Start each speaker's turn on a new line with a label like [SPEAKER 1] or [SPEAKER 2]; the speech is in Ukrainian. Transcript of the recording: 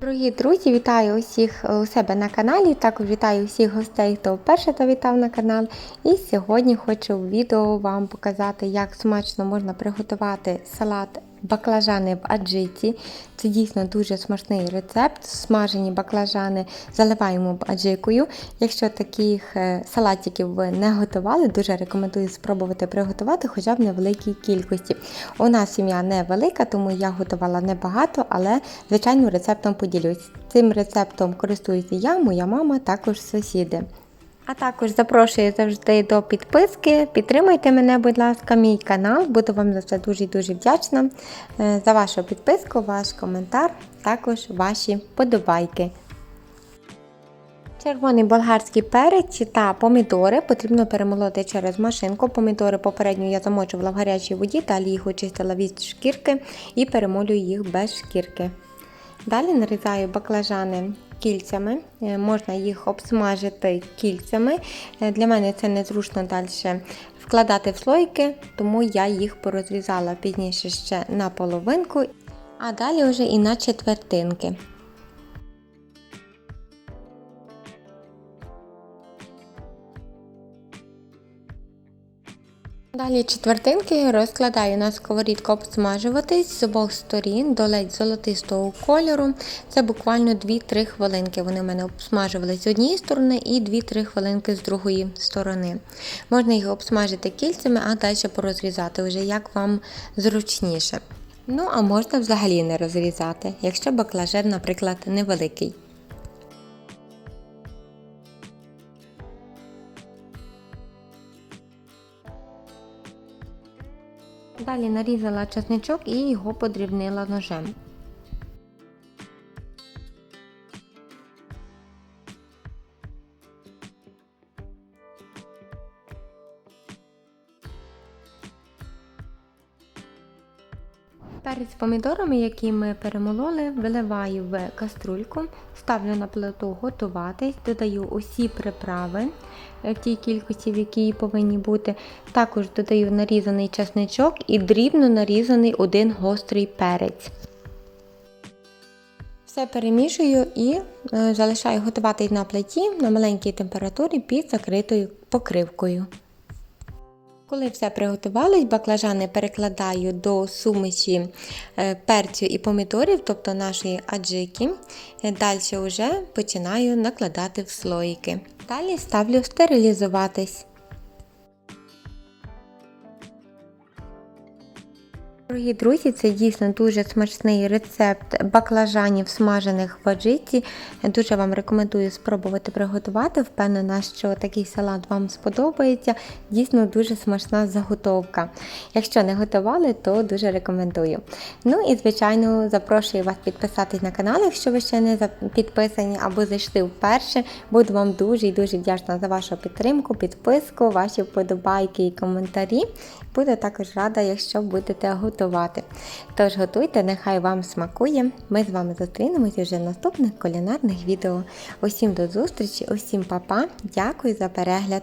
[SPEAKER 1] Дорогі друзі, вітаю усіх у себе на каналі. Також вітаю усіх гостей, хто вперше завітав на канал. І сьогодні хочу в відео вам показати, як смачно можна приготувати салат баклажани в аджиці. Це дійсно дуже смачний рецепт. Смажені баклажани заливаємо аджикою. Якщо таких е, салатиків ви не готували, дуже рекомендую спробувати приготувати хоча б невеликій кількості. У нас сім'я невелика, тому я готувала небагато, але звичайно рецептом поділюсь. Цим рецептом користуюся я, моя мама, також сусіди. А також запрошую завжди до підписки. Підтримайте мене, будь ласка, мій канал. Буду вам за це дуже дуже вдячна. е, За вашу підписку, ваш коментар, також ваші подобайки. Червоний болгарський перець та помідори потрібно перемолоти через машинку. Помідори попередньо я замочувала в гарячій воді, далі їх очистила від шкірки і перемолюю їх без шкірки. Далі нарізаю баклажани кільцями, Е, можна їх обсмажити кільцями. Е, Для мене це незручно далі вкладати в слойки, тому я їх порозрізала пізніше ще на половинку, а далі вже і на четвертинки. Далі четвертинки розкладаю на сковорідку обсмажуватись з обох сторін до ледь золотистого кольору. Це буквально 2-3 хвилинки. Вони в мене обсмажувались з однієї сторони і 2-3 хвилинки з другої сторони. Можна їх обсмажити кільцями, а далі порозрізати, вже як вам зручніше. Ну, а можна взагалі не розрізати, якщо баклажан, наприклад, невеликий. Далі нарізала чесничок і його подрібнила ножем. Перець з помідорами, які ми перемололи, виливаю в каструльку, ставлю на плиту готуватись, додаю усі приправи в тій кількості, в якій повинні бути. Також додаю нарізаний чесничок і дрібно нарізаний один гострий перець. Все перемішую і е, залишаю готуватись на плиті на маленькій температурі під закритою покривкою. Коли все приготувалось, баклажани перекладаю до суміші е, перцю і помідорів, тобто нашої аджики. Е, Далі вже починаю накладати в слоїки. Далі ставлю стерилізуватись. Дорогі друзі, це дійсно дуже смачний рецепт баклажанів смажених в аджиці. Дуже вам рекомендую спробувати приготувати. Впевнена, що такий салат вам сподобається. Дійсно дуже смачна заготовка. Якщо не готували, то дуже рекомендую. Ну і, звичайно, запрошую вас підписатись на канал, якщо ви ще не підписані або зайшли вперше. Буду вам дуже і дуже вдячна за вашу підтримку, підписку, ваші вподобайки і коментарі. Буду також рада, якщо будете готувати. Тож готуйте, нехай вам смакує. Ми з вами зустрінемося вже в наступних кулінарних відео. Усім до зустрічі, усім па-па. Дякую за перегляд!